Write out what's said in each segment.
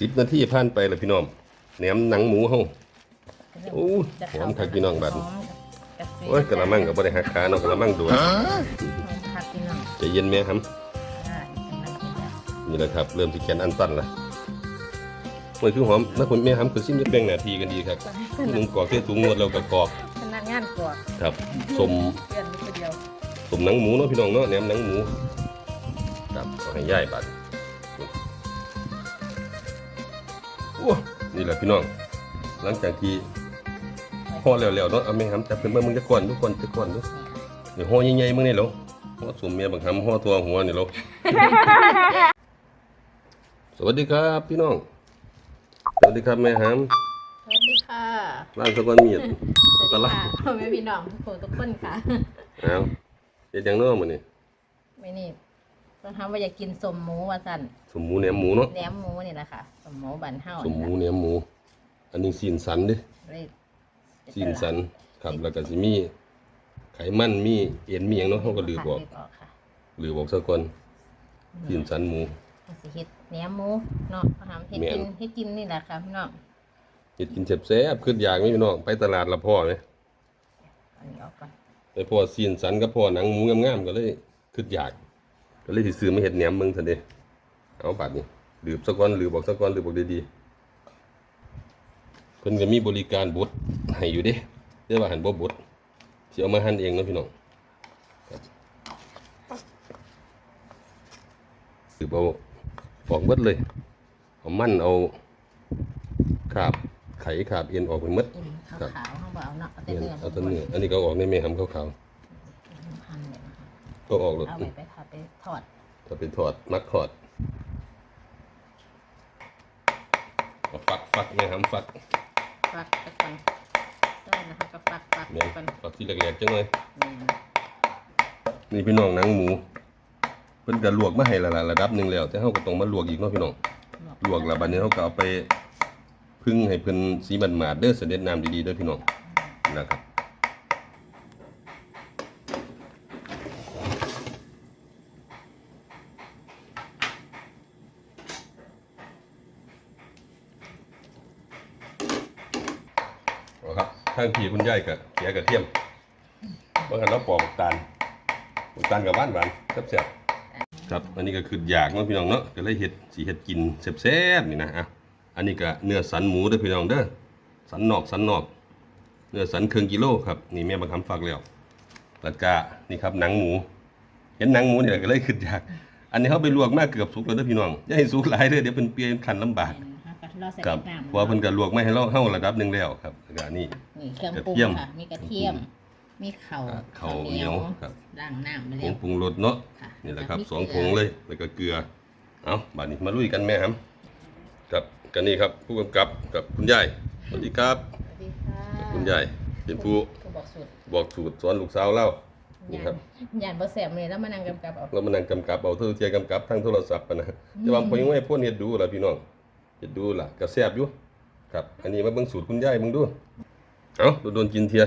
สิบนาทีผ่านไปแล้วพี่น้องแหนมหนังหมูเฮาโอ้ยจะหอมคักพี่น้องบัดนี้หอมกับโอ้ยกระมังก็บ่ได้หักขาเนาะกระมังโดนหอมคักพี่น้องใจเย็นแม่ครับอ่าอีกกำลังกินแล้วนี่แหละครับ เริ่มที่แกนอันตันละมันคือหอมนะคุณแม่ครับคือซิมจะแบ่งหน้าที่กันดีครับหนึ่งกอกเทถุงนวดแล้วก็กอกพนักงานกวกครับสมเพื่อนนิดเดียวสมหนังหมูเนาะพี่น้องเนาะแหนมหนังหมู ครับเอาให้ย่ายบัดโอ้นี่แหละพี่น้อง หลังจากที่ห่อแล้วๆเนาะเอาแม่ครับจับเป็นเบิ่งมึงจะก่อนทุกคนจะก่อนดูเดี๋ยวห่อใหญ่ๆมึงนี่เหรอห่อสมเมียบางคำห่อตัวหัวนี่เหรอสวัสดีครับ พี่น้อง สวัสดีครับแม่ฮัมสวัสดีค่ะร้านสะกอนมีดตลาดพ่อแม่พี่น้องทุกคนทุกคนค่ะเอาเฮ็ดหยังเนาะมื้อนี้ไม่นี่ ต้องทำว่าอยากกินสมหมูว่าสั่นสมหมูแหนมหมูเนาะแหนมหมูนี่แหละค่ะสมหมูบันเฮาสมหมูแหนมหมู อันนี้ซีนสันเด้เลยซีนสันครับแล้วก็สิมี ไขมันมีเอ็นมีหยังเนาะเฮาก็ลืบออกลืบออกค่ะลืบออกซะก่อนซีนสันหมูเอาสิเฮ็ดแหนมหมูเนาะเขาทำเฮ็ดแม่กินนเฮ็ดกินนี่แหละค่ะพี่น้องเฮ็ดกินแซ่บๆขึ้นอยากไหมพี่น้องไปตลาดละพ่อไหมอันนี้ออกก่อนไปพ่อซีนสันกับพ่อหนังหมูงามๆก็เลยขึ้นอยาก ก็เลยสิซื้อมาเฮ็ดแหนมมึงซั่นเด้เอาบาดนี้ลืบซะก่อนลืบออกซะก่อนลืบออกดีๆเพิ่นก็มีบริการบดให้อยู่เด้แต่ว่าหันบ่บดสิเอามาหั่นเองเนาะพี่น้องครับสืบเอาออกเบิดเลยเอามันเอาขาบไขขาบเอ็นออกไปหมดกินขาวครับขาวเขาบอกเอาเนาะเอาแต่เนี่ยเนื้อเอาแตัวเนื้ออันนี้ก็ออกในแม่หำขาวหั่นเนี่ย นะคะๆก็ออกรถเอาไปไปทอดไปทอดถ้าเป็นทอดมักทอดเอาฟักฟักแม่หำฟักฟักไปก่อนได้นะคะก็ฟักฟักแม่ไปก่อนฟักที่แหลกๆจังเลย นี่นี่พี่น้องหนังหมูเพิ่นก็ลวกมาให้ละละระดับหนึงแล้ว แต่เฮาก็ต้องมาลวกอีกเนาะพี่น้องลวกแล้วบัดนี้เฮาก็เอาไปพึ่งให้เพิ่นสีมันหมาดๆเด้อเสด็จน้ำดีๆเด้อพี่น้องนะครับ เอางพี่คุณยายกับเกียกระเทียมเมื่อกันเราปอกตาลปอกตาลกับบ้านหวานแซ่บๆครับอันนี้ก็คืออยากเนาะพี่น้องเนาะก็เลยเห็ดสีเห็ดกินแซ่บๆนี่นะอะอันนี้ก็เนื้อสันหมูเด้อพี่น้องเด้อสันนอกสันนอกเนื้อสันเครึ่งกิโลครับนี่แม่บังคับฝากแล้วแล้วก็นี่ครับหนังหมู เห็นหนังหมูเนี่แหละก็เลยขึ้นอยาก อันนี้เขาไปลวกมากเกือบสุกแล้วเด้อพี่น้องอย่าให้สุกหลายเด้อเดี๋ยวเป็นเปียนขันลำบาก เราใส่ครับน้ำเพราะว่าเพิ่นก็ลวกไม่ให้เราเฮาระดับหนึงแล้วครับแล้วก็นี่นี่เครื่องปรุงกระเทียม ค่ะ มีกระเทียม มีเข่าอะข้าวเหนียวครับล้างน้ำไปผแล้งวปรุงรสเนาะ ค่ะนี่แหละครับมีสองเกลืผองเลยแล้วก็เกลือ เอาบัดนี้มาลุยกันแม่ครับกับกันนี่ครับผู้กำกับกับคุณยายสวัสดีครับ สวัสดีค่ะคุณยายเป็นผู้ผู้บอกสูตรบอกสูตรสอนลูกสาวเล่า นี่ครับยานบ่แสบเลยแล้วมานั่งกำกับเอา เรามานั่งกำกับเอาเท่าเทียกำกับทั้งโทรศัพท์ปะนะแต่ว่าผมยังไม่ให้พ่นเฮ็ดดูล่ะพี่น้อง เฮ็ดดูล่ะก็แซ่บอยู่ครับ อันนี้มาเบิ่งสูตรคุณยายมึงดูเอ้าโดนกินเทีย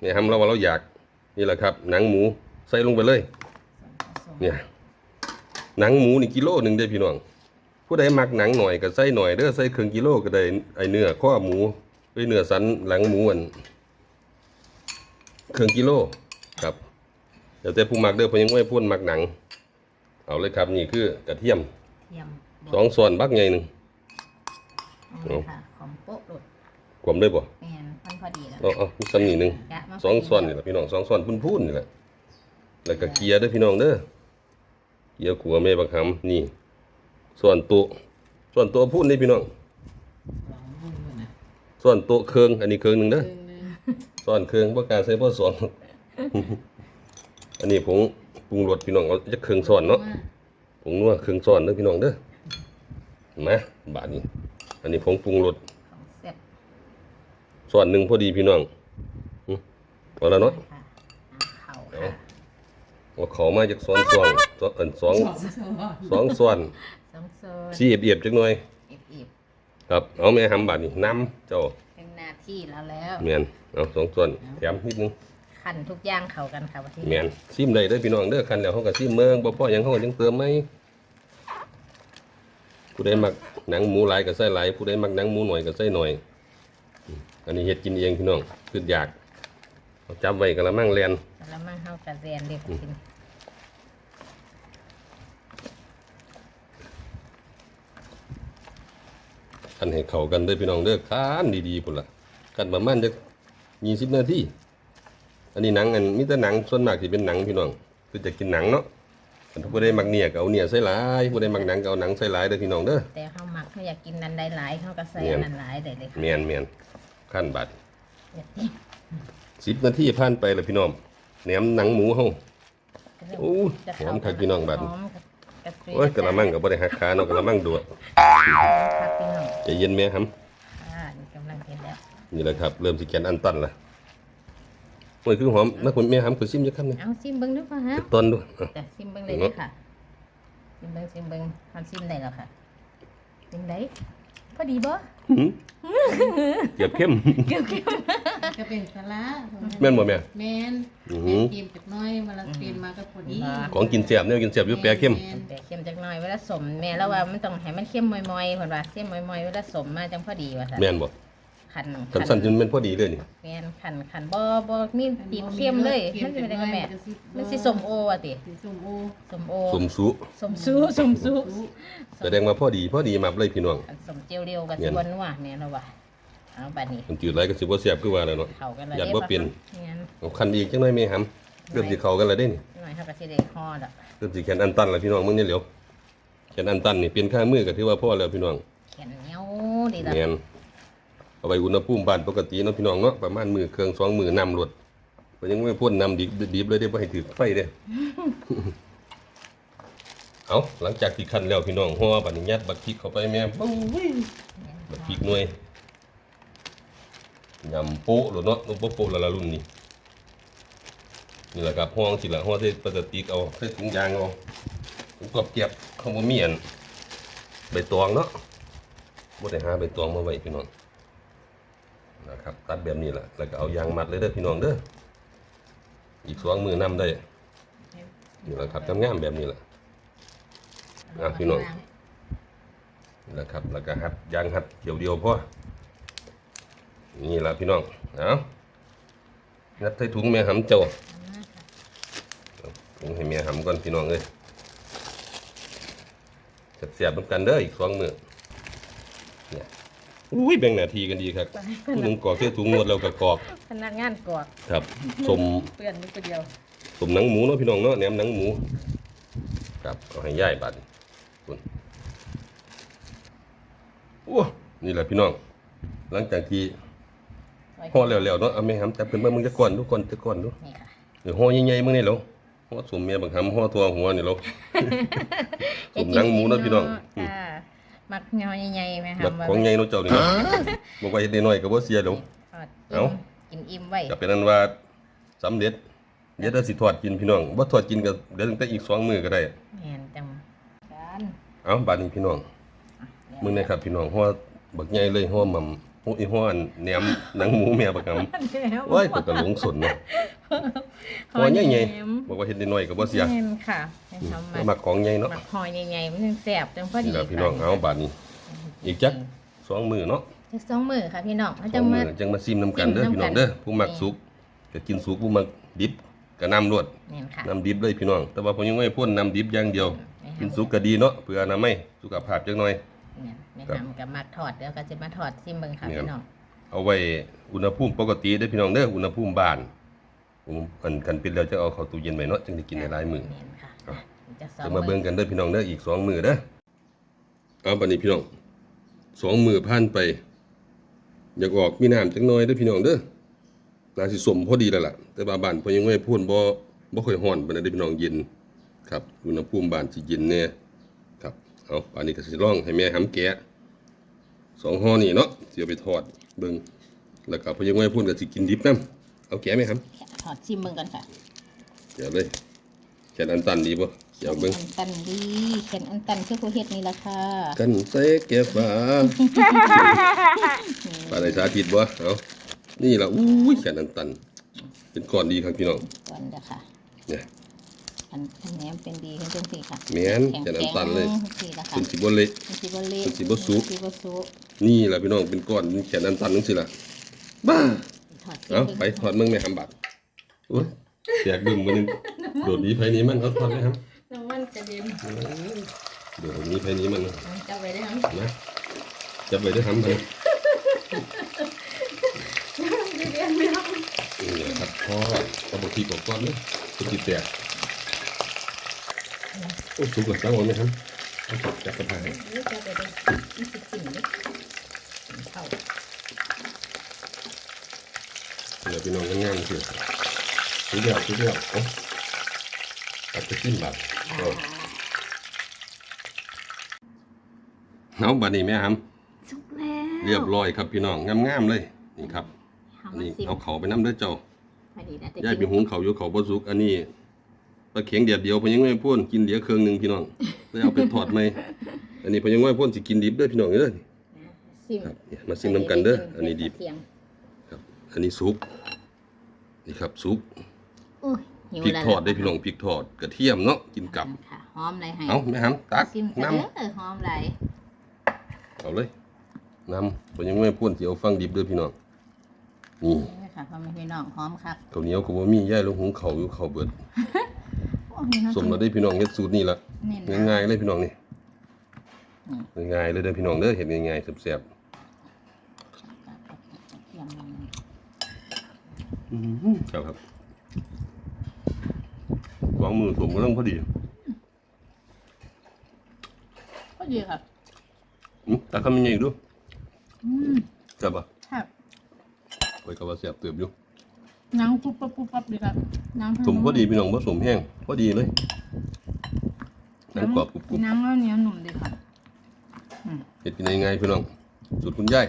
เนี่ยทำเราว่าเราอยากนี่แหละครับ หนังหมูใส่ลงไปเลย เนี่ยหนังหมูนี่กิโลหนึ่งได้พี่น้องผู้ใดมักหนังหน่อยก็ใส่หน่อยเด้อใส่ครึ่งกิโลก็ได้ไอเนื้อข้อหมูไอเนื้อสันหลังหมูอันครึ่งกิโลครับเดี๋ยวแต่ผู้มักเด้อพยังไม่พูดมักหนัง เอาเลยครับนี่คือกระเทียมเทียม สองส่วนบักใหญ่หนึ่ง นี่ค่ะ ของโป๊ะหลุดกลมได้บ่แมนมันพอดีแล้วเอาเอามีซ้ำนี่หนึ่งกะมาสองส่วนนี่แหละพี่น้องสองส่วนพุ่นๆนี่แหละแล้วก็เกียร์เด้อพี่น้องเด้อเกียร์ขัวแม่บักหำนี่ ส่วนโตัวส่วนโตัวพุ่นนี่พี่น้องส่วนโตัวเครื่องอันนี้เครื่องหนึ่งเด้อส่วนเครื่องบ่กล้ารใส่บ่สองอันนี้ผงปรุงรสพี่น้องเอาจะเครื่องส่วนเนาะผงนัวเครื่องส่วนเด้อพี่น้องเด้อ มาบาดนี้ อันนี้ผงปรุงรสของแซ่บส่วนหนึ่งพอดีพี่น้องหึเอาแล้วเนาะค่ะเอาเข่าค่ะเอาเขามาจากสองส่วนสองเอิ้นสองสองส่วนสองโซนสีเอียบๆจักหน่อยอีบครับเอาแม่หำบาดนี้น้ำเจ้าๆเป็นหน้าที่แล้วแล้ว แม่นเอาสองส่วนแถมนิดนึงขันทุกอย่างเข้ากันค่ะวันที่แม่นซิมได้เด้อพี่น้องเด้อคันแล้วเฮาก็ซิมเมืองบ่พอหยังเฮาก็ยังเติมไหม ผู้ใดมักหนังหมูหลายก็ใส่หลายผู้ใดมักหนังหมูหน่อยก็ใส่หน่อยอืมอันนี้เฮ็ดกินเองพี่น้องคืออยากเอาจับไว้กะละมังแลนแล้วมาเฮากระเรียนเรียกกินอันให้เข้ากันเด้อพี่น้องเด้อคานดีๆพุ่นล่ะกันประมาณจัก20นาทีอันนี้หนังอันมีแต่หนังส่วนมากสิเป็นหนังพี่น้องคือจะกินหนังเนาะ อันผู้ใดมักเนี่ยก็เอาเนี่ยใส่หลายผู้ใดมักหนังก็เอาหนังใส่หลายเด้อพี่น้องเด้อ แต่เขาหมักเขาอยากกินนันใดหลายเขาก็ใส่แม่นอันนั้นหลายได้เลยค่ะแม่นแม่นขั้นบัดอยากกิน10นาทีผ่านไปแล้วพี่น้องแหนมหนังหมูเฮา โอ้ยจะหอมคักพี่น้องบัด หอมกับกระเทียมโอ้ยกะละมังก็บ่ได้หักขาเนาะกะละมังโดดคักพี่น้องใจเย็นแม่ครับ อ่านี่กำลังเห็นแล้ว นี่แหละครับ เริ่มสิแกนอันตันละ โอ้ยคือหอมนะคุณแม่หำคือซิมจักคำหนึงเอาซิมเบิ้งดูป่ะฮะจักต้นดูอะแต่ซิมเบิ้งเลยเลยค่ะซิมเบิ้งซิมเบิ้งทำซิมได้แล้วค่ะซิมได้พอดีบ่หืมเกือบเข้มก็เป็นสาระแม่นบ่แม่แมนอื้อแมหือนกินเป็ดน้อยมาละกินมาก็พอดีของกินเสียบเนี่ยกินเสียบอยู่แปรเข้มแต่เค็มจักหน่อยเวลาสมแม่แล้วว่ามันต้องให้มันเข้มมอยๆเพิ่นว่าเข้มมอยๆเวลาสมมาจังพอดีว่าซั่นแม่นบ่ คันคันสั้นจนแม่นพอดีเลยนี่แม่นคันคันบ่บ่มีติดเข้มเลยมันสิเป็นจังได๋แม่มันสิสมโอว่ะติสีส้มโอสมโอสมสุสมซูสมซูแสดงว่าพอดีพอดีมับเลยพี่น้องคันสมเจียวเดียวกับสิบ่นัวแม่นแล้วว่าเอาบัดนี้มันจืดหลายก็สิบ่แซ่บคือว่าแล้วเนาะเข้ากันแล้วยัดบ่เป็นแม่นเอาคันอีกจังหน่อยแม่หำเริ่มสิเข้ากันแล้วเด้นี่หน่อยเฮาก็สิได้ฮอดอกเริ่มสิแขนอันตันแล้วพี่น้องมึงนี่เหลียวแขนอันตันนี่เปลี่ยนค่ามือก็ถือว่าพอแล้วพี่น้องแขนเหนียวดีละแม่น เอาไว้อุณหภูมิบ้านปกติเนาะพี่น้องเนาะประมาณมือเครื่องสองมือนำรถก็ยังไม่พ่นนำดิบดิบเลยเด้บ่ให้ถือไฟเด้เอาหลังจากที่คั้นแล้วพี่น้องห่อบัดนี้ยัดบักพริกเข้าไปแม่ปุ้ยบักพริกหน่วยยำโป๊ะโลดเนาะบ่โป๊ะละละรุ่นนี้นี่แหละครับห่อสิละห่อใส่พลาสติกเอาใส่ถุงยางเอาถุงกรอบเก็บข้าวบ่มีอันใบตองเนาะบ่ได้หาใบตองมาไว้พี่น้อง นะครับตัดแบบนี้แหละแล้วก็เอายางมัดเลยเด้อพี่น้องเด้ออีกสองมือนำได้นี่แหละครับงามๆแบบนี้แหละอะพี่น้องนี่แหละครับ แล้วก็หัดยางหัดเกี่ยวเดียวพอนี่แหละพี่น้องเอางัดใส่ถุงแม่หำเจ้าถุงให้แม่หำก่อนพี่น้องเอ้ยเสียบๆเหมือนกันเด้ออีกสองมือ อุ้ยแบ่งหน้าที่กันดีครับผู้หนึงกรอกเสื้อถุงหมดแล้วก็กรอกพนักงานกวกครับสมเปื้อนอยู่คนเดียวสมหนังหมูเนาะพี่น้องเนาะแหนมหนังหมูครับเอาให้ย่ายบัดคุณโอ้นี่แหละพี่น้อง หลังจากที่ห่อแล้วๆเนาะเอาแม่หำจับขึ้นมามึงจะก่อนทุกคนจะก่อนดูนี่ค่ะเดี๋ยวห่อใหญ่ๆมึงนี่เหรอห่อสมเมียบังหำห่อตัวหัวนี่เหรอสมหนังหมูเนาะพี่น้องอืมค่ะ มักเงาใหญ่ๆไหมคะแบบของใหญ่เนาะเจ้านี่เนาะบอกว่าเฮ็ดน้อยๆก็บ่เสียหรอก ทอดเอ้า กินอิ่มไว้ก็เป็นนั้นว่าสำเร็จเดี๋ยวเราสิทอดกินพี่น้องบ่ทอดกินก็เดี๋ยวตั้งแต่อีกสองมื้อก็ได้ แม่นจังกันเอาบาดนี้พี่น้องมื้อนี้ครับพี่น้องหัวบักใหญ่เลยหัวหม่ำ หัวอีหัวอันแหนมหนังหมูแม่บักหำโอ้ยข้อยก็หลงสนเนาะหัวใหญ่ๆบอกว่าเฮ็ดน้อยๆก็บ่เสียแม่นค่ะให้ทำก็มามักของใหญ่เนาะมักหอยใหญ่ๆมันจังแซ่บจังพอดีนี่ล่ะพี่น้องเอาบาดนี้ อีกจักสองมื้อเนาะจักสองมือค่ะพี่น้องเขาสจะองมามื้อจังมาซิมนํกันเด้อซิมนำกันพี่น้องเด้อผู้มักสุกก็กินสุกผู้มักดิบก็น้ำรวดแม่นค่ะน้ำดิบเลยพี่น้อง แต่ว่าผมยังไม่พ่นน้ำดิบอย่างเดียวไม่ทำกินสุกก็ดีเนาะเพื่ออนามัยสุขภาพจักหน่อย แม่นไม่ครับทำกับมักทอดเดี๋ยวก็จะมาทอดซิมเบิ่งค่ะเนี่ยพี่น้องเอาไว้อุณหภูมิปกติเด้อพี่น้องเด้ออุณหภูมิบ้านผมอันกันเป็นแล้วจะเอาเข้าตู้เย็นไว้เนาะจึงได้กินในหลายมื้อแม่นค่ะอะจะสองจะมาเบิ่งกันเด้อพี่น้องเด้ออีกสองมื้อเด้อเอาบัดนี้พี่น้องสองมื้อผ่านไป อยากออกมีน้ำจักหน่อยเด้อพี่น้องเด้อน่าสิสมพอดีแล้วล่ะ แต่ว่าบ้านเพิ่นยังไม่พ่นบ่บ่ค่อยร้อนปานใดเด้อพี่น้องเย็นครับ อุณหภูมิบ้านสิเย็นแน่ครับ เอาป่านนี้ก็สิลองให้แม่หำแกะสองห่อนี่เนาะสิเอาไปทอดเบิ่งแล้วก็เพิ่นยังไม่พ่นก็สิกินดิบนํเอาแกะไหมครับทอดซิมเบิ่งกันค่ะแกะเลยแกะอันตันดีบ่เดี๋ยวเบิ่งอันตันดีเข็นอันตันคือผู้เฮ็ดนี่ล่ะค่ะกันใส่แกะฟ้าปลาไหลสาธิตบ่เอานี่ล่ะอุ้ยแขนอันตัน เป็นก้อนดีครับพี่น้องก่อนเด้อค่ะเนี่ยอั นนอันแหนมเป็นดีขึ้นจังซี่ค่ะแม่นแข็งจะแข็งน้ำตาลเลยซี่ละค่ะคุณสิบ่เละมันสิบ่เละมันสิบ่สุกมันสิบ่สุกนี่ล่ะพี่น้องเป็นก้อนเป็นแขนอันตันจังซี่ล่ะบ้าถอดเอาไปถอดมึงแม่หำบัดโอ้ยแจกบึ้มมื้อนึงโดดหนี้ไผหนี้มันเอาถอดไหมครับน้ำมันกระเด็นโดดหนี้ไผหนี้มันนะเอาเจ้าไปได้ไหมนะจับไว้ได้ทำไปกระเด็นไม่เอานี่แหละครับทอดเอาบะพริกออกก่อนนะจะติดแตก โอ้สุกแล้วตั้งไว้ไหมครับจับกระทะให้เดี๋ยวจะไปได้มันสิสิ่งเด้เข้าเดี๋ยวพี่น้องง่ายๆเสียสุดยอดสุดยอดเอาตัดไปขึ้นบัตรเอาบัดนี้แม่ครับสุกแล้วเรียบร้อยครับพี่น้องงามๆเลยนี่ครับอันนี้เอาเขาไปน้ำด้อเจ้าย่ายไปหุงเขาอยู่เขาบ่สุกอันนี้ ปลาเข็งเดียดเดียวเพนยังไม่พ่นกินเดียวเครื่องหนึงพี่น้องเลยเอาไปทอดไหมอันนี้เพนยังไม่พ่นสิกินดิบเด้อพี่น้องเด้อซิมครับเนี่ยมาซิมน้ำกันเด้ออันนี้ดิบเทียมครับอันนี้ซุปนี่ครับซุปอุ้ยหิวพริกแล้วทอดได้พี่น้องพริกทอดกระเทียมเนาะกินกับค่ะหอมเลยให้เอาแม่ฮัมตักซิมกันน้เด้อหอมไหลายำเอาเลยน้ำเพนยังไม่พ่นสิเอาฟังดิบเด้อพี่น้อง นี่นี่ค่ะพ่อแม่พี่น้องหอมครับข้าวเหนียวก็บ่มีย่ายลงหุงข้าวอยู่ข้าวเบิดโอ้ยน่า สมแล้วได้พี่น้องเฮ็ดสูตรนี่ละเน้นนะง่ายๆเลยพี่น้องนี่อืมง่ายๆเลยเด้อพี่น้องเด้อเห็นง่ายๆแซ่บเทียมมันๆครับครับวางมือสมก็ต้องพอดีก็ดีครับอืมตาคำยังไงดูอืมแซ่บปะครับไว้ก็ว่าแซ่บเติบอยู่ น้ำปุ๊บปั๊บปุ๊บปั๊บดีครับน้ำสมพอดีพี่น้องผสมแห้งพอดีเลยน้ำกรอบกรุบกรุบน้ำก็เนื้อหนุ่มดีครับเห็ดกินง่ายๆพี่น้องสูตรคุณยาย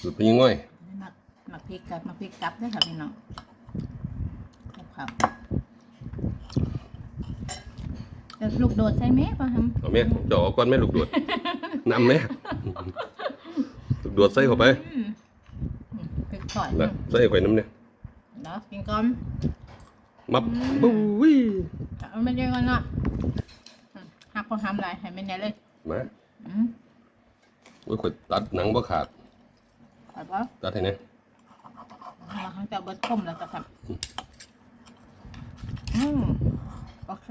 สูตรพี่ยังง่อยหมักหมักพริกกับหมักพริกกับด้วยครับพี่น้องครับครับเดี๋ยวลูกโดดใช่ไหมป่ะครับเอาแม่จะเอาก้อนแม่ลูกโดดน้ำแม่ลูกโดดใส่เข้าไปอืมอืมพริกถอยนะใส่ไข่น้ำเนี่ย เดี๋ยวกินก่อนมับบุ้ยเอาไม่ได้ก่อนเนาะอืมหักพอทำอะไรให้ไม่แน่เลยมาอืมโอ้ยข่อยตัดหนังบ่ขาดขอดป่ะตัดให้แน่เราทั้งจะเบิดต้มแล้วจะครับอืมโอเค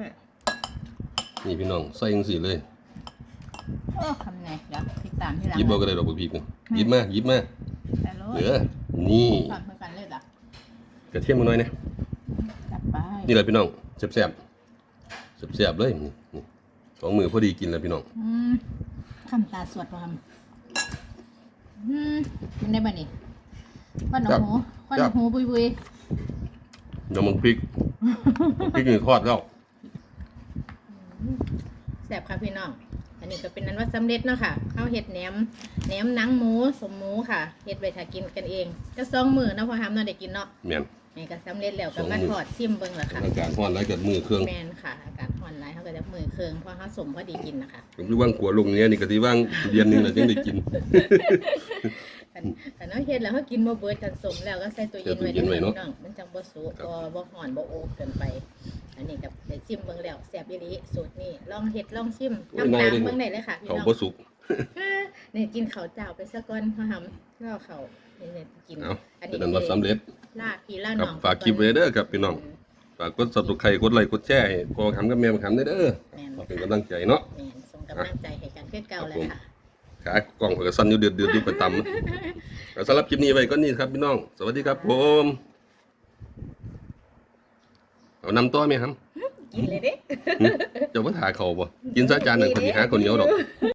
นี่พี่น้องใส่จังซี่เลยโอ้คำไหนเดี๋ยวติดตามที่หลังหยิบบ่ก็ได้ดอกบักพริกนี่หยิบมาหยิบมาแต่รู้เหลือนี่ตามเพื่อ กันเลยเหรอกระเทียมมาหน่อยนะจัดไปนี่แหละพี่น้องแซ่บๆแซ่บๆเลยนี่นี่สองมือพอดีกินแล้วพี่น้องอืมคำตาสวดความอืมมันได้บ่นี่ควันหนูหูควันหนูหูบุยบุยน้ำมันพริกพริกนี่ทอดแล้วแสบค่ะพี่น้องอันนี้ก็เป็นนั้นว่าสำเร็จเนาะค่ะข้าวเห็ดแหนมแหนมหนังหมูสมหมูค่ะเห็ดไว้ถ้ากินกันเองก็สองมือเนาะพอทำเนาะได้กินเนาะแม่น นี่ก็สำเร็จแล้วสก็องมื้มาอทอดชิมเบิ่งละค่ะอากาศร้อนแล้วเกิดมือเครื่องแมนค่ะ อากาศร้อนหลายเขาก็จะมือเครื่องเพราะเขาสมพอดีกินนะคะผมคิดว่างขัวลงเนี้ยนี่ก็ที่ว่างเดือนหนึงแล้วจึงได้กินแต่แต่น้องเฮ็ดแล้วเขากินบ่เบิดกันสมแล้วก็ใส่ตัวเย็นไว้ใส่ตู้เย็นไว้เนาะพี่น้องมันจังบ่สุกครับบ่บ่ฮ้อนบ่โอบเกินไป อันนี้กับได้ชิมเบิ่งแล้วแซ่บอีหลีสูตรนี้ลองเฮ็ดลองชิมทำตามเบิ่งได้เลยค่ะพี่เขาน้องบ่สุก นี่กินข้าวเจ้าไปซะก่อนเขาทำแล้วเขานี่ๆกินเอาอันเป็นี้นนั้นว่าสำเร็จลาพี่ลาครัน้บองฝากคลิปไว้เด้อครับพี่น้องฝากกด subscribe กดไลค์กดแชร์ให้พอคำกับแม่มาคำได้เด้อแม่นขอเป็นกำลังใจเนาะแม่นส่งกำลังใจให้กันคือเก่าเลยค่ะขากล้องเผกสั้นอยู่เดือดเดือดอยู่ประจำเอาสำหรับคลิปนี้ไว้ก็นี่ครับพี่น้อง สวัสดีครับผมเอานำต้อไหมครับกินเลยเด้เจ้าพ่อถาเขาบ่กินซะจานหนึ่งคนที่หาคนเหนียวดอก